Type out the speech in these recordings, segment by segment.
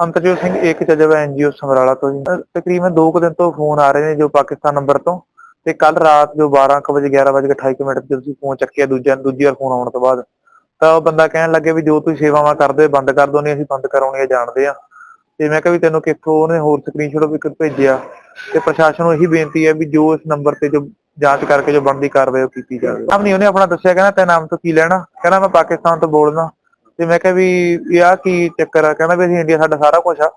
ਅੰਤਰਜੋਤ ਸਿੰਘ ਏਕ ਜਜਬ ਐਨਜੀਓ ਸਮਰਾਲਾ ਤੋਂ ਜੀ। ਤਕਰੀਬਨ 2 ਕੁ ਦਿਨ ਤੋਂ ਫੋਨ ਆ ਰਹੇ ਨੇ ਜੋ ਪਾਕਿਸਤਾਨ ਨੰਬਰ ਤੋਂ। ਤੇ ਕੱਲ ਰਾਤ ਜੋ 12 ਵਜੇ 11 ਵਜੇ 28 ਕੁ ਮਿੰਟ ਤੇ ਤੁਸੀਂ ਫੋਨ ਚੱਕਿਆ ਦੂਜਾ ਦੂਜੀ ਵਾਰ ਫੋਨ ਆਉਣ ਤੋਂ ਬਾਅਦ, ਤਾਂ ਉਹ ਬੰਦਾ ਕਹਿਣ ਲੱਗੇ ਵੀ ਜੋ ਤੁਸੀਂ ਸੇਵਾਵਾਂ ਕਰਦੇ ਹੋ ਬੰਦ ਕਰ ਦੋ ਨਹੀਂ ਅਸੀਂ ਬੰਦ ਕਰਾਉਣੀਆਂ ਜਾਣਦੇ ਆ। ਤੇ ਮੈਂ ਕਿਹਾ ਵੀ ਤੈਨੂੰ ਕਿੱਥੋਂ ਉਹਨੇ ਹੋਰ ਸਕਰੀਨਸ਼ਾਟ ਵੀ ਕਰ ਭੇਜਿਆ। ਤੇ ਪ੍ਰਸ਼ਾਸਨ ਨੂੰ ਇਹੀ ਬੇਨਤੀ ਹੈ ਵੀ ਜੋ ਇਸ ਨੰਬਰ ਤੇ ਜੋ ਜਾਂਚ ਕਰਕੇ ਜੋ ਬਣਦੀ ਕਾਰਵਾਈ ਉਹ ਕੀਤੀ ਜਾਵੇ। ਆਪ ਨਹੀਂ, ਉਹਨੇ ਆਪਣਾ ਦੱਸਿਆ, ਕਹਿੰਦਾ ਤੈਨੂੰ ਨਾਮ ਤੋਂ ਕੀ ਲੈਣਾ? ਕਹਿੰਦਾ ਮੈਂ ਪਾਕਿਸਤਾਨ ਤੋਂ ਬੋਲਦਾ। ਤੇ ਮੈਂ ਕਿਹਾ ਵੀ ਇਹ ਆ ਕੀ ਚੱਕਰ ਆ? ਕਹਿੰਦਾ ਵੀ ਅਸੀਂ ਇੰਡੀਆ ਸਾਡਾ ਸਾਰਾ ਕੁਝ ਆ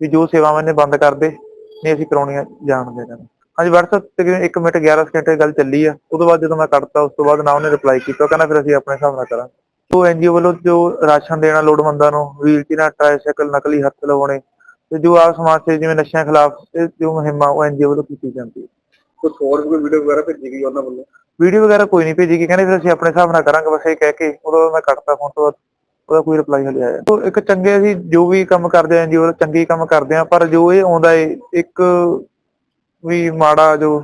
ਵੀ ਜੋ ਸੇਵਾਵਾਂ ਨੇ ਬੰਦ ਕਰ ਦੇ ਨਹੀਂ ਅਸੀਂ ਕਰਾਉਣੀਆਂ ਜਾਣਦੇ ਕਹਿੰਦਾ ਹਾਂਜੀ WhatsApp ਤਕਰੀਬਨ 1 ਮਿੰਟ 11 ਸਕਿੰਟ ਦੀ ਗੱਲ ਚੱਲੀ ਆ। ਉਸ ਤੋਂ ਬਾਅਦ ਜਦੋਂ ਮੈਂ ਕੱਟਤਾ ਉਸ ਤੋਂ ਬਾਅਦ ਨਾ ਉਹਨੇ ਰਿਪਲਾਈ ਕੀਤਾ ਕਹਿੰਦਾ ਫਿਰ ਅਸੀਂ ਆਪਣੇ ਹਿਸਾਬ ਨਾਲ ਕਰਾਂਗੇ। ਉਹ ਐਨਜੀਓ ਵੱਲੋਂ ਜੋ ਰਾਸ਼ਨ ਦੇਣਾ ਲੋੜਵੰਦਾਂ ਨੂੰ ਵੀਲ ਚੇਅਰਾਂ ਟ੍ਰਾਈਸਾਈਕਲ ਨਕਲੀ ਹੱਥ ਲਵਾਉਣੇ ਤੇ ਜੋ ਆਪ ਸਮਾਜ ਸੇਵੀ ਜਿਵੇਂ ਨਸ਼ਿਆਂ ਖਿਲਾਫ ਜੋ ਮੁਹਿੰਮ ਉਹ ਐਨਜੀਓ ਵੱਲੋਂ ਕੀਤੀ ਜਾਂਦੀ ਹੈ। ਕੋਈ ਹੋਰ ਕੋਈ ਵੀਡੀਓ ਵਗੈਰਾ ਭੇਜੀ ਗਈ ਉਹਨਾਂ ਵੱਲੋਂ? ਵੀਡੀਓ ਵਗੈਰਾ ਕੋਈ ਨਹੀਂ ਭੇਜੀ ਗਈ ਕਹਿੰਦੇ ਫਿਰ ਅਸੀਂ ਆਪਣੇ ਹਿਸਾਬ ਨਾਲ ਕਰਾਂਗੇ ਬਸ ਇਹ ਕਹਿ ਕੇ ਉਦੋਂ ਮੈਂ ਕੱਟਤਾ ਫੋਨ ਤੋਂ ਬਾਅਦ ਉਹਦਾ ਕੋਈ ਰਿਪਲਾਈ ਹਲੇ ਆਇਆ ਉਹ ਇੱਕ ਚੰਗੇ ਅਸੀਂ ਜੋ ਵੀ ਕੰਮ ਕਰਦੇ ਆਂ ਜੀ ਉਹ ਚੰਗੇ ਕੰਮ ਕਰਦੇ ਆਂ ਪਰ ਜੋ ਇਹ ਆਉਂਦਾ ਏ ਇੱਕ ਵੀ ਮਾੜਾ ਜੋ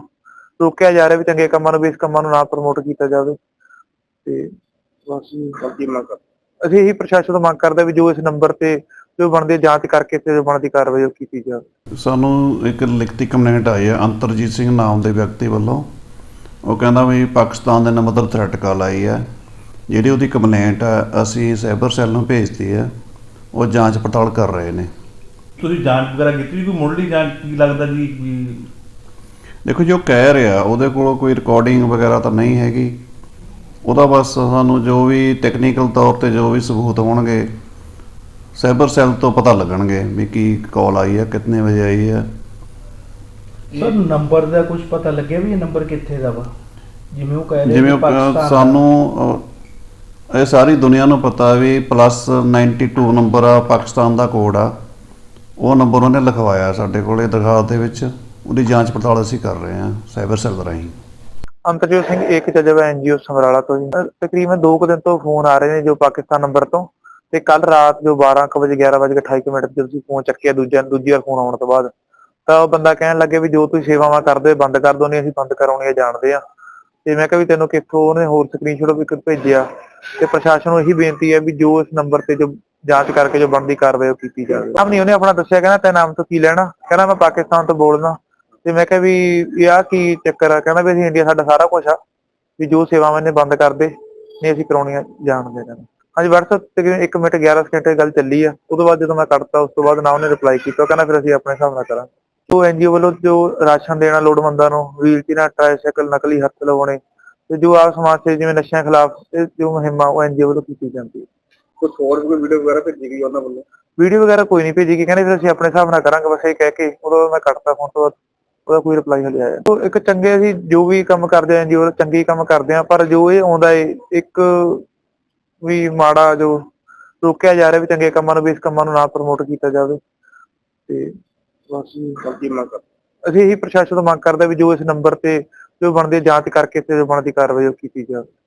ਰੋਕਿਆ ਜਾ ਰਿਹਾ ਵੀ ਚੰਗੇ ਕੰਮਾਂ ਨੂੰ ਵੀ ਇਸ ਕੰਮਾਂ ਨੂੰ ਨਾ ਪ੍ਰਮੋਟ ਕੀਤਾ ਜਾਵੇ। ਤੇ ਬਸ ਜੀ। ਬਾਕੀ ਮੰਗ ਕਰ ਅਸੀਂ ਇਹੀ ਪ੍ਰਸ਼ਾਸਨ ਤੋਂ ਮੰਗ ਕਰਦੇ ਵੀ ਜੋ ਇਸ ਨੰਬਰ ਤੇ ਜੋ ਬਣਦੀ ਜਾਂਚ ਕਰਕੇ ਤੇ ਜੋ ਬਣਦੀ ਕਾਰਵਾਈ ਕੀਤੀ ਜਾਵੇ। ਸਾਨੂੰ ਇੱਕ ਲਿਖਤੀ ਕੰਪਲੇਂਟ ਆਈ ਹੈ ਅੰਤਰਜੀਤ ਸਿੰਘ ਨਾਮ ਦੇ ਵਿਅਕਤੀ ਵੱਲੋਂ। ਉਹ ਕਹਿੰਦਾ ਵੀ ਪਾਕਿਸਤਾਨ ਦੇ ਨੰਬਰ ਤੋਂ ਥ੍ਰੈਟ ਕਾਲ ਆਈ ਹੈ। ਜਿਹੜੀ ਉਹਦੀ ਕੰਪਲੇਂਟ ਹੈ ਅਸੀਂ ਸਾਈਬਰ ਸੈੱਲ ਨੂੰ ਭੇਜਤੀ ਹੈ ਉਹ ਜਾਂਚ ਪੜਤਾਲ ਕਰ ਰਹੇ ਨੇ। ਤੁਸੀਂ ਜਾਂਚ ਵਗੈਰਾ ਕੀਤੀ ਵੀ ਕੋਈ ਮੁੱਢਲੀ ਜਾਂਚ ਕੀ ਲੱਗਦਾ ਜੀ ਵੀ ਦੇਖੋ ਜੋ ਕਹਿ ਰਿਹਾ ਉਹਦੇ ਕੋਲ ਕੋਈ ਰਿਕਾਰਡਿੰਗ ਵਗੈਰਾ ਤਾਂ ਨਹੀਂ ਹੈਗੀ। ਉਹਦਾ ਬਸ ਸਾਨੂੰ ਜੋ ਵੀ ਟੈਕਨੀਕਲ ਤੌਰ ਤੇ ਜੋ ਵੀ ਸਬੂਤ ਹੋਣਗੇ ਸਾਈਬਰ ਸੈੱਲ ਤੋਂ ਪਤਾ ਲੱਗਣਗੇ ਵੀ ਕੀ ਕਾਲ ਆਈ ਹੈ ਕਿੰਨੇ ਵਜੇ ਆਈ ਹੈ ਸਰ ਨੰਬਰ ਦਾ ਕੁਝ ਪਤਾ ਲੱਗਿਆ ਵੀ ਇਹ ਨੰਬਰ ਕਿੱਥੇ ਦਾ ਵਾ? ਜਿਵੇਂ ਉਹ ਕਹਿ ਰਹੇ ਜਿਵੇਂ ਕਿ ਉਹ, ਪਾਕਿਸਤਾਨ ਅਹ, ਦਾ। ਸਾਨੂੰ ਇਹ ਸਾਰੀ ਦੁਨੀਆ ਨੂੰ ਪਤਾ ਵੀ ਪਲੱਸ 92 ਨੰਬਰ ਆ, ਪਾਕਿਸਤਾਨ ਦਾ ਕੋਡ ਆ। ਉਹ ਨੰਬਰ ਉਹਨੇ ਲਿਖਵਾਇਆ ਸਾਡੇ ਕੋਲੇ ਦਰਖਾਸਤ ਦੇ ਵਿੱਚ। ਉਹਦੀ ਜਾਂਚ ਪੜਤਾਲ ਅਸੀਂ ਕਰ ਰਹੇ ਹਾਂ ਸਾਈਬਰ ਸੈੱਲ ਰਾਹੀਂ। ਅੰਤਰਜੋਤ ਸਿੰਘ ਏਕ ਜਜਬ ਐਨਜੀਓ ਸਮਰਾਲਾ ਤੋਂ ਜੀ। ਤਕਰੀਬਨ 2 ਕੁ ਦਿਨ ਤੋਂ ਫੋਨ ਆ ਰਹੇ ਨੇ ਜੋ ਪਾਕਿਸਤਾਨ ਨੰਬਰ ਤੋਂ। ਤੇ ਕੱਲ ਰਾਤ ਜੋ 12 ਵਜੇ 11 ਵਜੇ 28 ਮਿੰਟ ਤੇ ਤੁਸੀਂ ਫੋਨ ਚੱਕਿਆ ਦੂਜਾ ਦੂਜੀ ਵਾਰ ਫੋਨ ਆਉਣ ਤੋਂ ਬਾਅਦ, ਤਾਂ ਉਹ ਬੰਦਾ ਕਹਿਣ ਲੱਗੇ ਵੀ ਜੋ ਤੁਸੀਂ ਸੇਵਾਵਾਂ ਕਰਦੇ ਹੋ, ਬੰਦ ਕਰ ਦੋ ਨਹੀਂ ਅਸੀਂ ਬੰਦ ਕਰਾਉਣੀਆਂ, ਜਾਣਦੇ ਆ ਤੇ ਮੈਂ ਕਿਹਾ ਵੀ ਤੈਨੂੰ ਕਿੱਥੋਂ ਉਹਨੇ ਹੋਰ ਸਕਰੀਨਸ਼ਾਟ ਵੀ ਕਰ ਭੇਜਿਆ। ਤੇ ਪ੍ਰਸ਼ਾਸਨ ਨੂੰ ਇਹੀ ਬੇਨਤੀ ਹੈ ਵੀ ਜੋ ਇਸ ਨੰਬਰ ਤੇ ਜੋ ਜਾਂਚ ਕਰਕੇ ਜੋ ਬਣਦੀ ਕਾਰਵਾਈ ਉਹ ਕੀਤੀ ਜਾਵੇ। ਆਪ ਨਹੀਂ, ਉਹਨੇ ਆਪਣਾ ਦੱਸਿਆ, ਕਹਿੰਦਾ ਤੈ ਨਾਮ ਤੋਂ ਕੀ ਲੈਣਾ? ਕਹਿੰਦਾ ਮੈਂ ਪਾਕਿਸਤਾਨ ਤੋਂ ਬੋਲਦਾ। ਤੇ ਮੈਂ ਕਿਹਾ ਵੀ ਇਹ ਆ ਕੀ ਚੱਕਰ ਆ? ਕਹਿੰਦਾ ਵੀ ਅਸੀਂ ਇੰਡੀਆ ਸਾਡਾ ਸਾਰਾ ਕੁਝ ਆ, ਵੀ ਜੋ ਸੇਵਾਵਾਂ ਨੇ ਬੰਦ ਕਰ ਦੇ, ਨਹੀਂ ਅਸੀਂ ਕਰਾਉਣੀਆਂ ਜਾਣਦੇ ਕਹਿੰਦਾ ਹਾਂਜੀ, WhatsApp ਤਕਰੀਬਨ 1 ਮਿੰਟ 11 ਸਕਿੰਟ ਗੱਲ ਚੱਲੀ ਆ। ਉਸ ਤੋਂ ਬਾਅਦ ਜਦੋਂ ਮੈਂ ਕੱਟਤਾ ਉਸ ਤੋਂ ਬਾਅਦ ਨਾ ਉਹਨੇ ਰਿਪਲਾਈ ਕੀਤਾ ਕਹਿੰਦਾ ਫਿਰ ਅਸੀਂ ਆਪਣੇ ਹਿਸਾਬ ਨਾਲ ਕਰਾਂਗੇ। ਉਹ ਐਨਜੀਓ ਵੱਲੋਂ ਜੋ ਰਾਸ਼ਨ ਦੇਣਾ ਲੋੜਵੰਦਾਂ ਨੂੰ ਵੀਲ ਚੇਅਰਾਂ ਟ੍ਰਾਈਸਾਈਕਲ ਨਕਲੀ ਹੱਥ ਲਵਾਉਣੇ ਤੇ ਜੋ ਆਪ ਸਮਾਜ ਸੇਵੀ ਜਿਵੇਂ ਨਸ਼ਿਆਂ ਖਿਲਾਫ ਇਹ ਜੋ ਮੁਹਿੰਮ ਉਹ ਐਨਜੀਓ ਵੱਲੋਂ ਕੀਤੀ ਜਾਂਦੀ ਹੈ। ਕੋਈ ਹੋਰ ਵੀ ਕੋਈ ਵੀਡੀਓ ਵਗੈਰਾ ਭੇਜੀ ਗਈ ਉਹਨਾਂ ਵੱਲੋਂ? ਵੀਡੀਓ ਵਗੈਰਾ ਕੋਈ ਨਹੀਂ ਭੇਜੀ ਗਈ। ਕਹਿੰਦੇ ਫਿਰ ਅਸੀਂ ਆਪਣੇ ਹਿਸਾਬ ਨਾਲ ਕਰਾਂਗੇ ਬਸ ਇਹ ਕਹਿ ਕੇ ਉਦੋਂ ਮੈਂ ਕੱਟਤਾ ਫੋਨ ਤੋਂ ਬਾਅਦ। ਉਹਦਾ ਕੋਈ ਰਿਪਲਾਈ ਹਲੇ ਆਇਆ ਉਹ ਇੱਕ ਚੰਗੇ ਅਸੀਂ ਜੋ ਵੀ ਕੰਮ ਕਰਦੇ ਆਂ ਜੀ ਉਹ ਚੰਗੇ ਕੰਮ ਕਰਦੇ ਆਂ ਪਰ ਜੋ ਇਹ ਆਉਂਦਾ ਏ ਇੱਕ ਵੀ ਮਾੜਾ ਜੋ ਰੋਕਿਆ ਜਾ ਰਿਹਾ ਵੀ ਚੰਗੇ ਕੰਮਾਂ ਨੂੰ ਵੀ ਇਸ ਕੰਮਾਂ ਨੂੰ ਨਾ ਪ੍ਰਮੋਟ ਕੀਤਾ ਜਾਵੇ। ਤੇ ਬਸ ਜੀ। ਮੰਗ ਕਰ ਅਸੀਂ ਇਹੀ ਪ੍ਰਸ਼ਾਸਨ ਤੋਂ ਮੰਗ ਕਰਦੇ ਹਾਂ ਵੀ ਜੋ ਇਸ ਨੰਬਰ ਤੇ ਜੋ ਬਣਦੀ ਜਾਂਚ ਕਰਕੇ ਤੇ ਜੋ ਬਣਦੀ ਕਾਰਵਾਈ ਉਹ ਕੀਤੀ ਜਾਵੇ